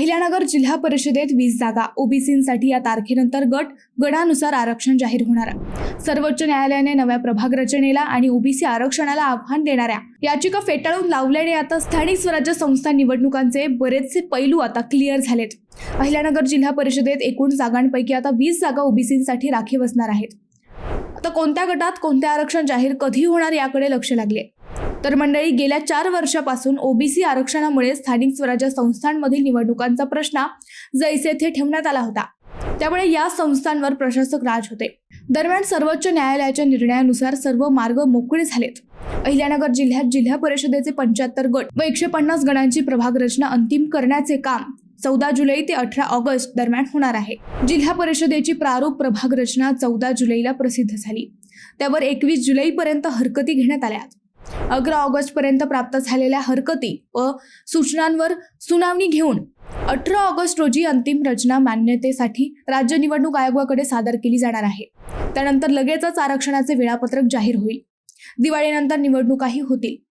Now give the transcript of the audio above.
अहिल्यानगर जिल्हा परिषदेत वीस जागा ओबीसींसाठी या तारखेनंतर गट गणानुसार आरक्षण जाहीर होणार सर्वोच्च न्यायालयाने नव्या प्रभाग रचनेला आणि ओबीसी आरक्षणाला आव्हान देणाऱ्या याचिका फेटाळून लावल्याने आता स्थानिक स्वराज्य संस्था निवडणुकांचे बरेचसे पैलू आता क्लिअर झालेत. अहिल्यानगर जिल्हा परिषदेत एकूण जागांपैकी आता वीस जागा ओबीसींसाठी राखीव असणार आहेत. आता कोणत्या गटात कोणते आरक्षण जाहीर कधी होणार याकडे लक्ष लागले. तर मंडळी गेल्या चार वर्षापासून ओबीसी आरक्षणामुळे स्थानिक स्वराज्य संस्थांमधील निवडणुकांचा प्रश्न जैसे थे ठेवण्यात आला होता. त्यामुळे या संस्थांवर प्रशासक राज होते. दरम्यान सर्वोच्च न्यायालयाच्या निर्णयानुसार सर्व मार्ग मोकळे झालेत. अहिल्यानगर जिल्ह्यात जिल्हा परिषदेचे पंच्याहत्तर गट व एकशे पन्नास गणांची प्रभाग रचना अंतिम करण्याचे काम चौदा जुलै ते अठरा ऑगस्ट दरम्यान होणार आहे. जिल्हा परिषदेची प्रारूप प्रभाग रचना चौदा जुलैला प्रसिद्ध झाली. त्यावर एकवीस जुलैपर्यंत हरकती घेण्यात आल्या. अकरा ऑगस्ट पर्यंत प्राप्त झालेल्या हरकती व सूचनांवर सुनावणी घेऊन अठरा ऑगस्ट रोजी अंतिम रचना मान्यतेसाठी राज्य निवडणूक आयोगाकडे सादर केली जाणार आहे. त्यानंतर लगेचच आरक्षणाचे वेळापत्रक जाहीर होईल. दिवाळीनंतर निवडणुकाही होतील.